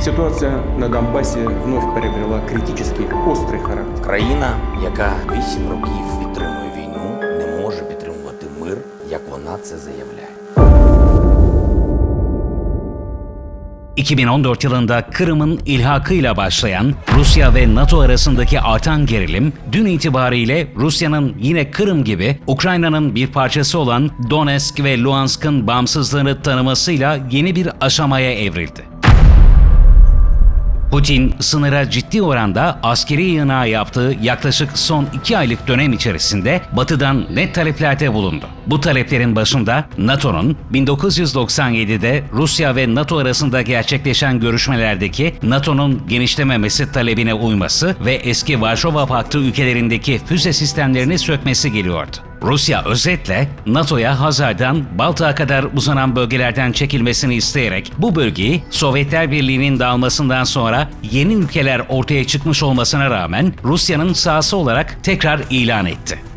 Ситуация на Донбассе вновь приобрела критически острый характер. Країна, яка 8 років підтримує війну, не може підтримувати мир, як вона це заявляє. 2014 yılında Kırım'ın ilhakıyla başlayan Rusya ve NATO arasındaki artan gerilim dün itibariyle Rusya'nın yine Kırım gibi Ukrayna'nın bir parçası olan Donetsk ve Luhansk'ın bağımsızlığını tanımasıyla yeni bir aşamaya evrildi. Putin sınıra ciddi oranda askeri yığınağı yaptığı yaklaşık son iki aylık dönem içerisinde Batı'dan net taleplerde bulundu. Bu taleplerin başında NATO'nun 1997'de Rusya ve NATO arasında gerçekleşen görüşmelerdeki NATO'nun genişlememesi talebine uyması ve eski Varşova Paktı ülkelerindeki füze sistemlerini sökmesi geliyordu. Rusya özetle NATO'ya Hazar'dan Baltık'a kadar uzanan bölgelerden çekilmesini isteyerek bu bölgeyi Sovyetler Birliği'nin dağılmasından sonra yeni ülkeler ortaya çıkmış olmasına rağmen Rusya'nın sahası olarak tekrar ilan etti.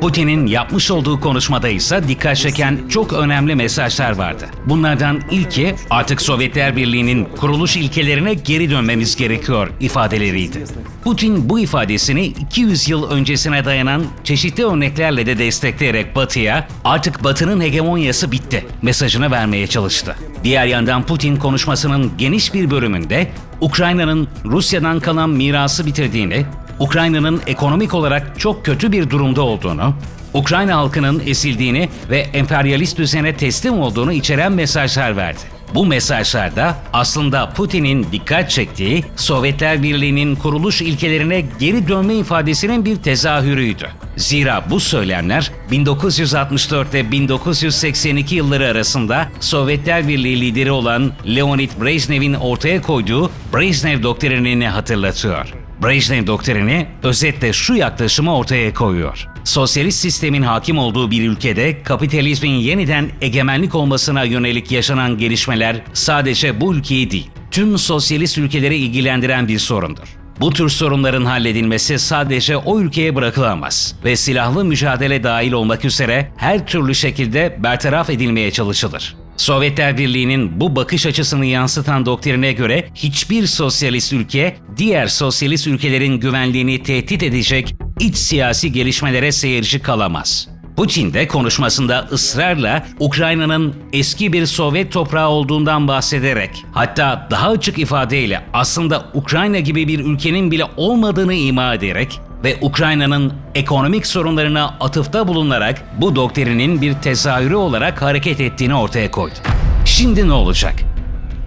Putin'in yapmış olduğu konuşmada ise dikkat çeken çok önemli mesajlar vardı. Bunlardan ilki artık Sovyetler Birliği'nin kuruluş ilkelerine geri dönmemiz gerekiyor ifadeleriydi. Putin bu ifadesini 200 yıl öncesine dayanan çeşitli örneklerle de destekleyerek Batı'ya artık Batı'nın hegemonyası bitti mesajını vermeye çalıştı. Diğer yandan Putin konuşmasının geniş bir bölümünde Ukrayna'nın Rusya'dan kalan mirası bitirdiğini, Ukrayna'nın ekonomik olarak çok kötü bir durumda olduğunu, Ukrayna halkının esildiğini ve emperyalist düzene teslim olduğunu içeren mesajlar verdi. Bu mesajlarda aslında Putin'in dikkat çektiği Sovyetler Birliği'nin kuruluş ilkelerine geri dönme ifadesinin bir tezahürüydü. Zira bu söylemler 1964 ve 1982 yılları arasında Sovyetler Birliği lideri olan Leonid Brezhnev'in ortaya koyduğu Brezhnev doktrinini hatırlatıyor. Brejnev doktrini özetle şu yaklaşımı ortaya koyuyor. Sosyalist sistemin hakim olduğu bir ülkede kapitalizmin yeniden egemenlik olmasına yönelik yaşanan gelişmeler sadece bu ülkeyi değil, tüm sosyalist ülkeleri ilgilendiren bir sorundur. Bu tür sorunların halledilmesi sadece o ülkeye bırakılamaz ve silahlı mücadele dahil olmak üzere her türlü şekilde bertaraf edilmeye çalışılır. Sovyetler Birliği'nin bu bakış açısını yansıtan doktrine göre hiçbir sosyalist ülke diğer sosyalist ülkelerin güvenliğini tehdit edecek iç siyasi gelişmelere seyirci kalamaz. Putin de konuşmasında ısrarla Ukrayna'nın eski bir Sovyet toprağı olduğundan bahsederek hatta daha açık ifadeyle aslında Ukrayna gibi bir ülkenin bile olmadığını ima ederek ve Ukrayna'nın ekonomik sorunlarına atıfta bulunarak bu doktrinin bir tezahürü olarak hareket ettiğini ortaya koydu. Şimdi ne olacak?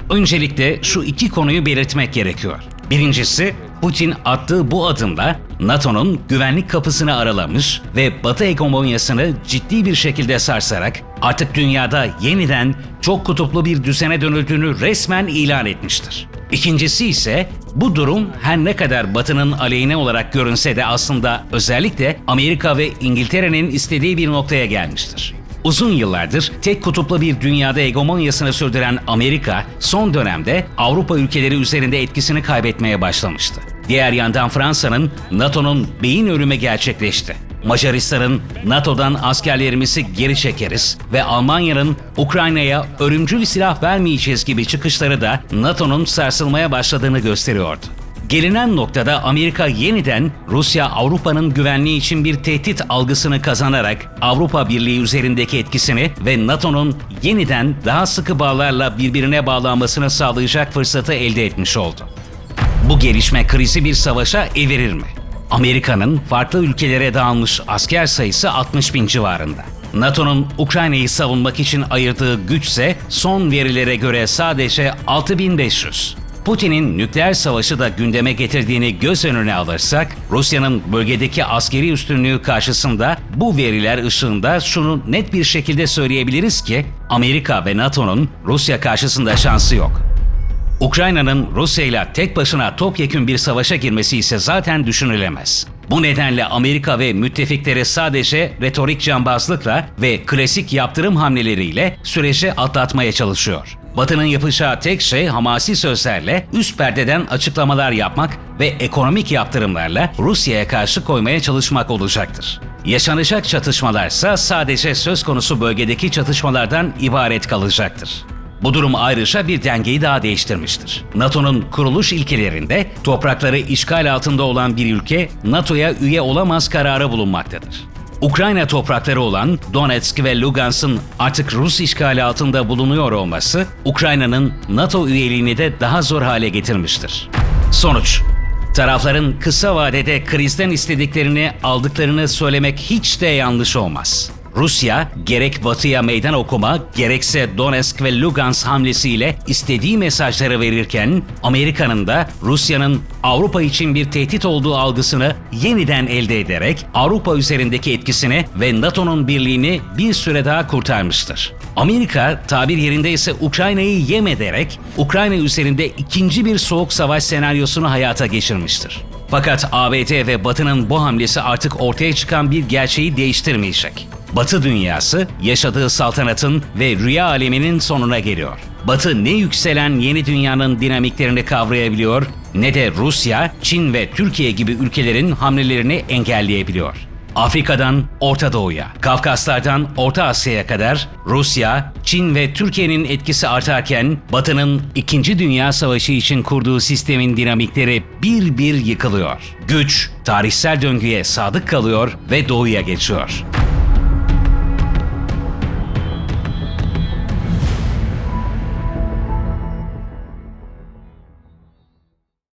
Öncelikle şu iki konuyu belirtmek gerekiyor. Birincisi, Putin attığı bu adımla NATO'nun güvenlik kapısını aralamış ve Batı hegemonyasını ciddi bir şekilde sarsarak artık dünyada yeniden çok kutuplu bir düzene dönüldüğünü resmen ilan etmiştir. İkincisi ise bu durum her ne kadar Batı'nın aleyhine olarak görünse de aslında özellikle Amerika ve İngiltere'nin istediği bir noktaya gelmiştir. Uzun yıllardır tek kutuplu bir dünyada hegemonyasını sürdüren Amerika, son dönemde Avrupa ülkeleri üzerinde etkisini kaybetmeye başlamıştı. Diğer yandan Fransa'nın NATO'nun beyin ölümü gerçekleşti. Macaristan'ın NATO'dan askerlerimizi geri çekeriz ve Almanya'nın Ukrayna'ya ölümcül silah vermeyeceğiz gibi çıkışları da NATO'nun sarsılmaya başladığını gösteriyordu. Gelinen noktada Amerika yeniden Rusya Avrupa'nın güvenliği için bir tehdit algısını kazanarak Avrupa Birliği üzerindeki etkisini ve NATO'nun yeniden daha sıkı bağlarla birbirine bağlanmasını sağlayacak fırsatı elde etmiş oldu. Bu gelişme krizi bir savaşa evirir mi? Amerika'nın farklı ülkelere dağılmış asker sayısı 60 bin civarında. NATO'nun Ukrayna'yı savunmak için ayırdığı güçse son verilere göre sadece 6500. Putin'in nükleer savaşı da gündeme getirdiğini göz önüne alırsak, Rusya'nın bölgedeki askeri üstünlüğü karşısında bu veriler ışığında şunu net bir şekilde söyleyebiliriz ki, Amerika ve NATO'nun Rusya karşısında şansı yok. Ukrayna'nın Rusya ile tek başına topyekün bir savaşa girmesi ise zaten düşünülemez. Bu nedenle Amerika ve müttefikleri sadece retorik cambazlıkla ve klasik yaptırım hamleleriyle süreci atlatmaya çalışıyor. Batı'nın yapacağı tek şey hamasi sözlerle üst perdeden açıklamalar yapmak ve ekonomik yaptırımlarla Rusya'ya karşı koymaya çalışmak olacaktır. Yaşanacak çatışmalarsa sadece söz konusu bölgedeki çatışmalardan ibaret kalacaktır. Bu durum ayrıca bir dengeyi daha değiştirmiştir. NATO'nun kuruluş ilkelerinde toprakları işgal altında olan bir ülke NATO'ya üye olamaz kararı bulunmaktadır. Ukrayna toprakları olan Donetsk ve Lugansk'ın artık Rus işgali altında bulunuyor olması, Ukrayna'nın NATO üyeliğini de daha zor hale getirmiştir. Sonuç Tarafların kısa vadede krizden istediklerini aldıklarını söylemek hiç de yanlış olmaz. Rusya gerek batıya meydan okuma gerekse Donetsk ve Lugansk hamlesiyle istediği mesajları verirken Amerika'nın da Rusya'nın Avrupa için bir tehdit olduğu algısını yeniden elde ederek Avrupa üzerindeki etkisini ve NATO'nun birliğini bir süre daha kurtarmıştır. Amerika tabir yerinde ise Ukrayna'yı yem ederek Ukrayna üzerinde ikinci bir soğuk savaş senaryosunu hayata geçirmiştir. Fakat ABD ve Batı'nın bu hamlesi artık ortaya çıkan bir gerçeği değiştirmeyecek. Batı dünyası yaşadığı saltanatın ve rüya aleminin sonuna geliyor. Batı ne yükselen yeni dünyanın dinamiklerini kavrayabiliyor ne de Rusya, Çin ve Türkiye gibi ülkelerin hamlelerini engelleyebiliyor. Afrika'dan Orta Doğu'ya, Kafkaslardan Orta Asya'ya kadar Rusya, Çin ve Türkiye'nin etkisi artarken Batı'nın 2. Dünya Savaşı için kurduğu sistemin dinamikleri bir bir yıkılıyor. Güç tarihsel döngüye sadık kalıyor ve doğuya geçiyor.